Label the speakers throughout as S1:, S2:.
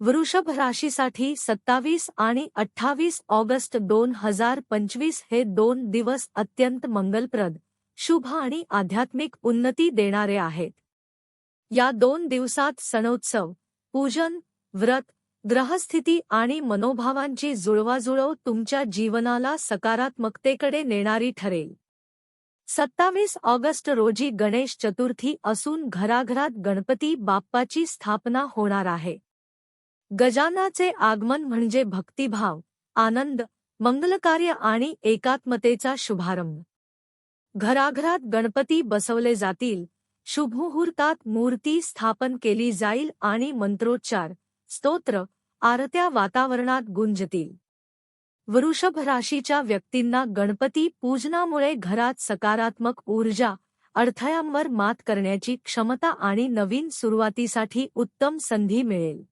S1: वृषभ राशीसाठी सत्तावीस आणि अठ्ठावीस ऑगस्ट दोन हजार पंचवीस हे दोन दिवस अत्यंत मंगलप्रद शुभ आणि आध्यात्मिक उन्नती देणारे आहेत. या दोन दिवसात सणोत्सव पूजन व्रत ग्रहस्थिती आणि मनोभावांची जुळवाजुळव तुमच्या जीवनाला सकारात्मकतेकडे नेणारी ठरेल. सत्तावीस ऑगस्ट रोजी गणेश चतुर्थी असून घराघरात गणपती बाप्पाची स्थापना होणार आहे. गजानाचे आगमन म्हणजे भक्तिभाव आनंद मंगलकार्य आणि एकात्मतेचा शुभारंभ. घराघरात गणपती बसवले जातील. शुभमुहूर्तात मूर्ती स्थापन केली जाईल आणि मंत्रोच्चार स्तोत्र आरत्या वातावरणात गुंजतील. वृषभ राशीच्या व्यक्तींना गणपती पूजनामुळे घरात सकारात्मक ऊर्जा अडथळ्यांवर मात करण्याची क्षमता आणि नवीन सुरुवातीसाठी उत्तम संधी मिळेल.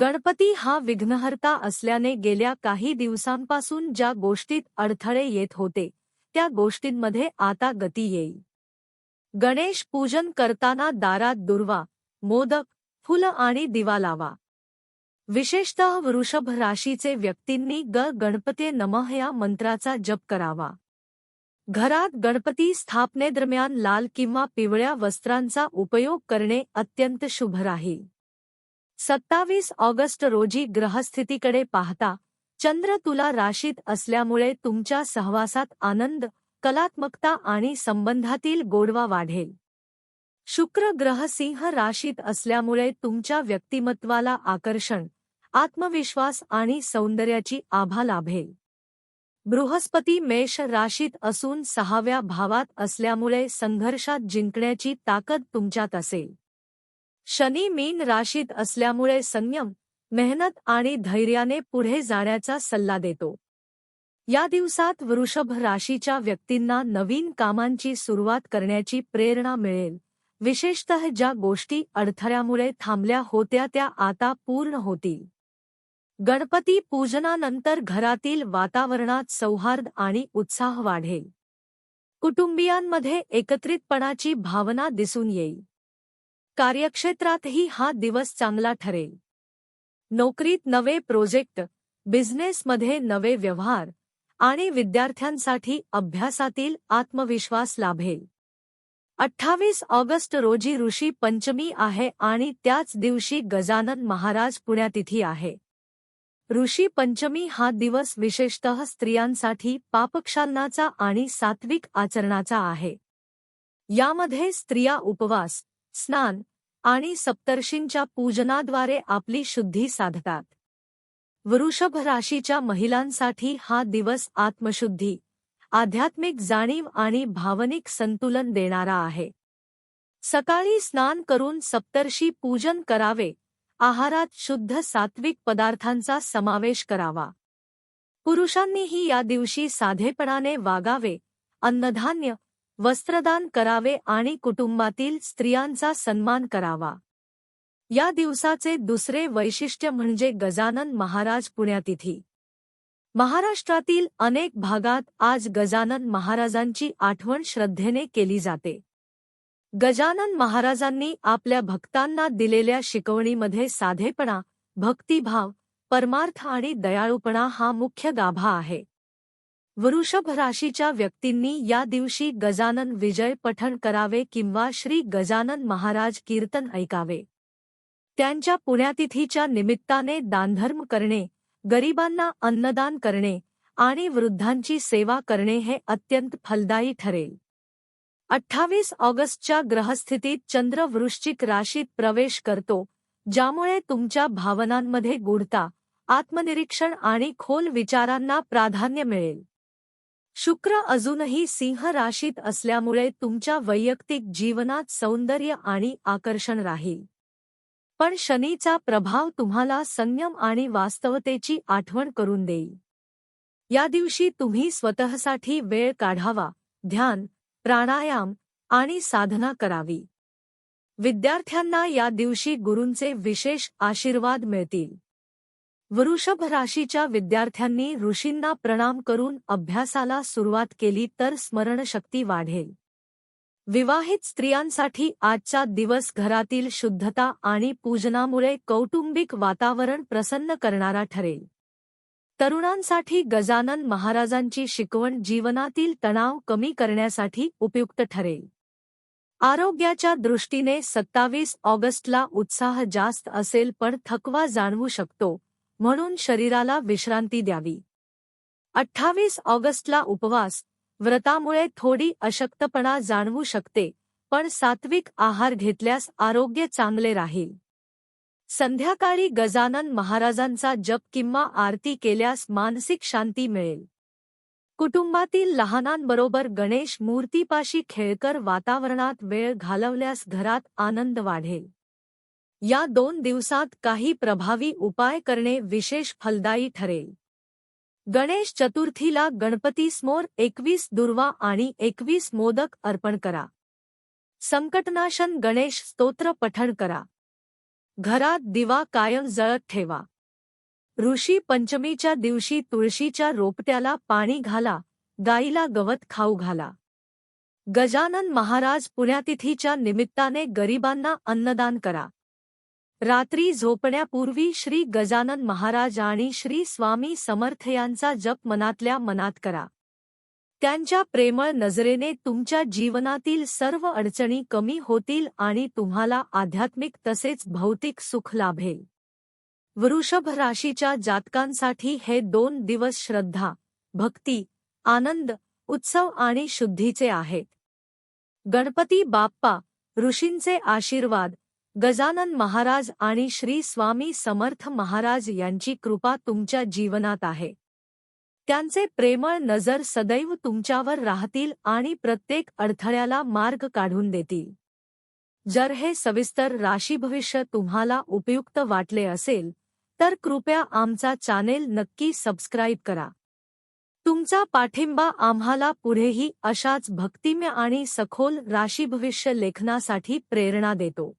S1: गणपती हा विघ्नहर्ता असल्याने गेल्या काही दिवसांपासून ज्या गोष्टीत अडथळे येत होते त्या गोष्टींमध्ये आता गती येईल. गणेश पूजन करताना दारात दुर्वा मोदक फुलं आणि दिवा लावा. विशेषतः वृषभ राशीचे व्यक्तींनी ग गणपते नमः या मंत्राचा जप करावा. घरात गणपती स्थापनेदरम्यान लाल किंवा पिवळ्या वस्त्रांचा उपयोग करणे अत्यंत शुभ राहील. सत्तावीस ऑगस्ट रोजी ग्रहस्थितीकडे पाहता चंद्र तुला राशीत असल्यामुळे तुमच्या सहवासात आनंद कलात्मकता आणि संबंधातील गोडवा वाढेल. शुक्र ग्रह सिंह राशीत असल्यामुळे तुमच्या व्यक्तिमत्वाला आकर्षण आत्मविश्वास आणि सौंदर्याची आभा लाभेल. बृहस्पती मेष राशीत असून सहाव्या भावात असल्यामुळे संघर्षात जिंकण्याची ताकद तुमच्यात असेल. शनी मीन राशीत असल्यामुळे संयम मेहनत आणि धैर्याने पुढे जाण्याचा सल्ला देतो. या दिवसात वृषभ राशीच्या व्यक्तींना नवीन कामांची सुरुवात करण्याची प्रेरणा मिळेल. विशेषतः ज्या गोष्टी अडथळ्यामुळे थांबल्या होत्या त्या आता पूर्ण होतील. गणपती पूजनानंतर घरातील वातावरणात सौहार्द आणि उत्साह वाढेल. कुटुंबियांमध्ये एकत्रितपणाची भावना दिसून येईल. कार्यक्षेत्रातही हा दिवस चांगला ठरेल. नोकरीत नवे प्रोजेक्ट बिझनेसमध्ये नवे व्यवहार आणि विद्यार्थ्यांसाठी अभ्यासातील आत्मविश्वास लाभेल. अठ्ठावीस ऑगस्ट रोजी ऋषी पंचमी आहे आणि त्याच दिवशी गजानन महाराज पुण्यातिथी आहे. ऋषी पंचमी हा दिवस विशेषतः स्त्रियांसाठी पापक्षालनाचा आणि सात्विक आचरणाचा आहे. यामध्ये स्त्रिया उपवास स्नान आणि सप्तर्षींच्या पूजनाद्वारे आपली शुद्धी साधतात. वृषभ राशीच्या महिलांसाठी हा दिवस आत्मशुद्धी आध्यात्मिक जाणीव आणि भावनिक संतुलन देणारा आहे. सकाळी स्नान करून सप्तर्षी पूजन करावे आहारात शुद्ध सात्विक पदार्थांचा समावेश करावा. पुरुषांनीही या दिवशी साधेपणाने वागावे अन्नधान्य वस्त्रदान करावे आणि कुटुंबातील स्त्रियांचा सन्मान करावा. या दिवसाचे दुसरे वैशिष्ट्य म्हणजे गजानन महाराज पुण्यातिथी. महाराष्ट्रातील अनेक भागात आज गजानन महाराजांची आठवण श्रद्धेने केली जाते. गजानन महाराजांनी आपल्या भक्तांना दिलेल्या शिकवणीमध्ये साधेपणा भक्तिभाव परमार्थ आणि दयाळूपणा हा मुख्य गाभा आहे. वृषभ राशीच्या व्यक्तींनी या दिवशी गजानन विजय पठण करावे किंवा श्री गजानन महाराज कीर्तन ऐकावे. त्यांच्या पुण्यातिथीच्या निमित्ताने दानधर्म करणे गरिबांना अन्नदान करणे आणि वृद्धांची सेवा करणे हे अत्यंत फलदायी ठरेल. अठ्ठावीस ऑगस्टच्या ग्रहस्थितीत चंद्र वृश्चिक राशीत प्रवेश करतो ज्यामुळे तुमच्या भावनांमध्ये गुढता आत्मनिरीक्षण आणि खोल विचारांना प्राधान्य मिळेल. शुक्र अजूनही सिंह राशीत असल्यामुळे तुमच्या वैयक्तिक जीवनात सौंदर्य आणि आकर्षण राहील. पण शनीचा प्रभाव तुम्हाला संयम आणि वास्तवतेची आठवण करून देईल. या दिवशी तुम्ही स्वतःसाठी वेळ काढावा ध्यान प्राणायाम आणि साधना करावी. विद्यार्थ्यांना या दिवशी गुरूंचे विशेष आशीर्वाद मिळतील. वृषभ राशीच्या विद्यार्थ्यांनी ऋषींना प्रणाम करून अभ्यासाला सुरुवात केली तर स्मरणशक्ती वाढेल. विवाहित स्त्रियांसाठी आजचा दिवस घरातील शुद्धता आणि पूजनामुळे कौटुंबिक वातावरण प्रसन्न करणारा ठरेल. तरुणांसाठी गजानन महाराजांची शिकवण जीवनातील तणाव कमी करण्यासाठी उपयुक्त ठरेल. आरोग्याच्या दृष्टीने सत्तावीस ऑगस्टला उत्साह जास्त असेल पण थकवा जाणवू शकतो म्हणून शरीराला विश्रांती द्यावी. अठ्ठावीस ऑगस्टला उपवास व्रतामुळे थोडी अशक्तपणा जाणवू शकते पण सात्विक आहार घेतल्यास आरोग्य चांगले राहील. संध्याकाळी गजानन महाराजांचा जप किंवा आरती केल्यास मानसिक शांती मिळेल. कुटुंबातील लहानांबरोबर गणेश मूर्तीपाशी खेळकर वातावरणात वेळ घालवल्यास घरात आनंद वाढेल. या दोन दिवसात काही प्रभावी उपाय करणे विशेष फलदायी ठरेल. गणेश चतुर्थीला गणपतीसमोर एकवीस दुर्वा आणि एकवीस मोदक अर्पण करा. संकटनाशन गणेश स्तोत्र पठण करा. घरात दिवा कायम जळत ठेवा. ऋषी पंचमीच्या दिवशी तुळशीच्या रोपट्याला पाणी घाला गाईला गवत खाऊ घाला. गजानन महाराज पुण्यातिथीच्या निमित्ताने गरिबांना अन्नदान करा. रात्री झोपण्यापूर्वी श्री गजानन महाराज आणि श्री स्वामी समर्थ यांचा जप मनातल्या मनात करा. त्यांच्या प्रेमळ नजरेने तुमच्या जीवनातील सर्व अडचणी कमी होतील आणि तुम्हाला आध्यात्मिक तसेच भौतिक सुख लाभेल. वृषभ राशीच्या जातकांसाठी हे दोन दिवस श्रद्धा भक्ती आनंद उत्सव आणि शुद्धीचे आहेत. गणपती बाप्पा ऋषींचे आशीर्वाद गजानन महाराज आणि श्री स्वामी समर्थ महाराज यांची कृपा तुमच्या जीवनात आहे. त्यांचे प्रेमळ नजर सदैव तुमच्यावर राहतील आणि प्रत्येक अडथळ्याला मार्ग काढून देतील. जर हे सविस्तर राशीभविष्य तुम्हाला उपयुक्त वाटले असेल तर कृपया आमचा चॅनेल नक्की सबस्क्राईब करा. तुमचा पाठिंबा आम्हाला पुढेही अशाच भक्तिम्य आणि सखोल राशीभविष्य लेखनासाठी प्रेरणा देतो.